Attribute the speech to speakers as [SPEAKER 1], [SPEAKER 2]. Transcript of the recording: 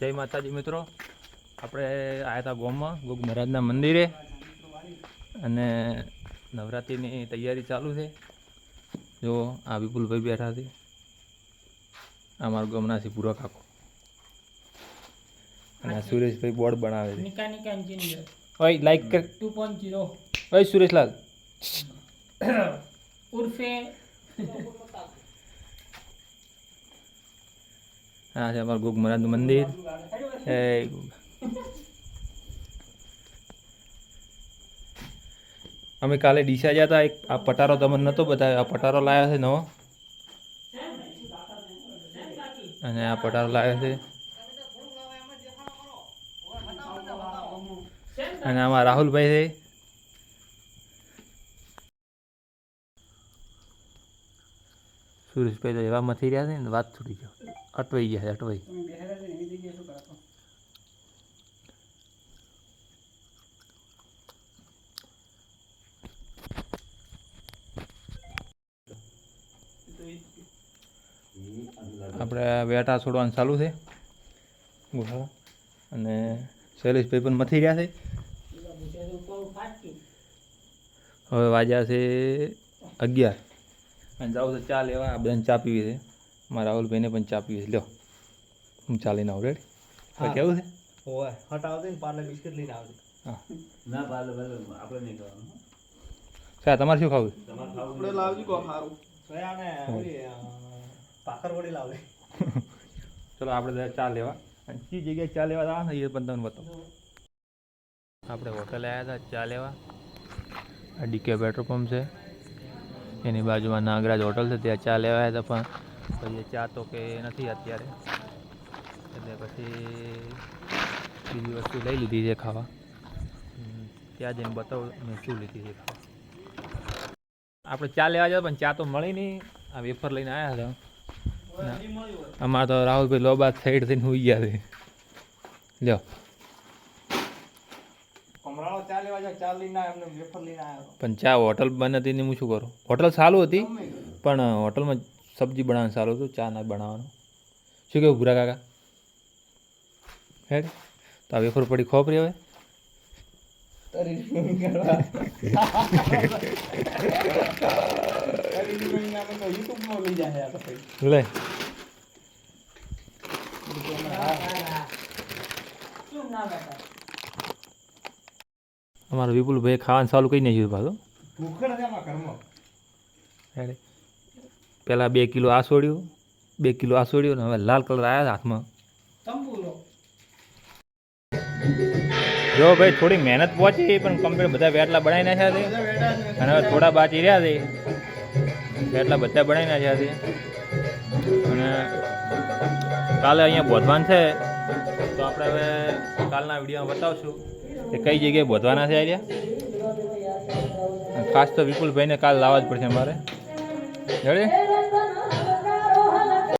[SPEAKER 1] જય માતાજી મિત્રો. આપણે આવ્યા હતા ગોમમાં ગોગ મહારાજના મંદિરે. અને નવરાત્રિની તૈયારી ચાલુ છે. જો આ વિપુલભાઈ બેઠા છે. આ મારો ગમના છે પૂરો કાકો. અને સુરેશભાઈ બોર્ડ બનાવે છે. ઓય લાઈક કર.
[SPEAKER 2] ટુ પોઈન્ટ જીરો
[SPEAKER 1] ઓય સુરેશલાલ.
[SPEAKER 2] ઉર્ફે
[SPEAKER 1] હા છે અમારું ગોગ મહારાજનું મંદિર. એ અમે કાલે ડીસા ગયા હતા, એક આ પટારો તમને નહોતો બતાવ્યો, આ પટારો લાવ્યો છે નવો. અને આ પટારો લાવ્યો છે. અને આમાં રાહુલભાઈ છે. સુરેશભાઈ તો એવામાં થઈ રહ્યા છે ને, વાત છૂટી ગયો અટવાઈ ગયા છે, અટવાઈ. આપણે વેટા છોડવાનું ચાલુ છે. ગુફા અને શૈલેષભાઈ પણ મથી રહ્યા છે. હવે વાજ્યા છે અગિયાર. અને જાઉં તો ચા લેવા. આ બધાને ચા પીવી છે. મારા રાહુલભાઈને પણ ચા પીવી છે. લ્યો. હું ચા લઈને આવું રેડી હવે કેવું છે?
[SPEAKER 3] ઓય હટાવતી ને પાર્લે બિસ્કિટ લઈને આવતી
[SPEAKER 1] હા.
[SPEAKER 4] ના પાલે પાલે આપણે નહીં ખાવાનું.
[SPEAKER 1] સાહેબ તમારે શું ખાવું
[SPEAKER 4] તમારે ખાવું
[SPEAKER 3] આપણે લાવજો કો સારું અ, લાવજે.
[SPEAKER 1] ચલો આપણે ચા લેવા. અને કઈ જગ્યાએ ચા લેવા જવા ને એ પણ તમને બતાવો. આપણે હોટલે આવ્યા હતા ચા લેવા. આ ડીકે પેટ્રોલ પંપ છે. એની બાજુમાં નાગરાજ હોટલ છે, ત્યાં ચા લેવા હતા, પણ પછી ચા તો કે નથી અત્યારે. એટલે પછી બીજી વસ્તુ લઈ લીધી છે ખાવા. ત્યાં જઈને બતાવું મેં શું લીધી છે ખાવા. આપણે ચા લેવા જાય પણ ચા તો મળી નહીં. આ વેફર લઈને આવ્યા હતા. અમારે તો રાહુલભાઈ લોબા સાઈડ થઈને ગયા છે. લ્યો.
[SPEAKER 3] કમરાળો ચા લેવા જાય ચા લઈને આવ્યો એમને વેફર લઈને આવ્યો.
[SPEAKER 1] પણ ચા હોટલ બંધ હતી ને હું શું કરું? હોટલ સારું હતી પણ હોટલમાં સબ્જી બનાવવાનું સારું હતું ચા ના બનાવવાનું. શું કેવું ભૂરા કાકા? હેડ તો આ વેફર પડી ખોપરી હવે. લે.
[SPEAKER 2] શું ના બેટા?
[SPEAKER 1] અમારો વિપુલભાઈ ખાવાનું ચાલુ કરી નાખ્યું પાછું પહેલાં બે કિલો આ છોડ્યું બે કિલો આ છોડ્યું ને હવે લાલ કલર આવ્યા હાથમાં. જો ભાઈ થોડી મહેનત પહોંચી પણ કમ્પ્લીટ બધા વેટલા બનાવી નાખ્યા છે. અને હવે થોડા બાકી રહ્યા છે. વેટલા બધા બનાવી નાખ્યા છે. અને કાલે અહીંયા બોધવાન છે. તો આપણે હવે કાલના વિડીયોમાં બતાવશું. કે કઈ જગ્યાએ બોધવાના છે આર્યા? ખાસ તો વિપુલભાઈને કાલ લાવવા જ પડશે અમારે રેડી?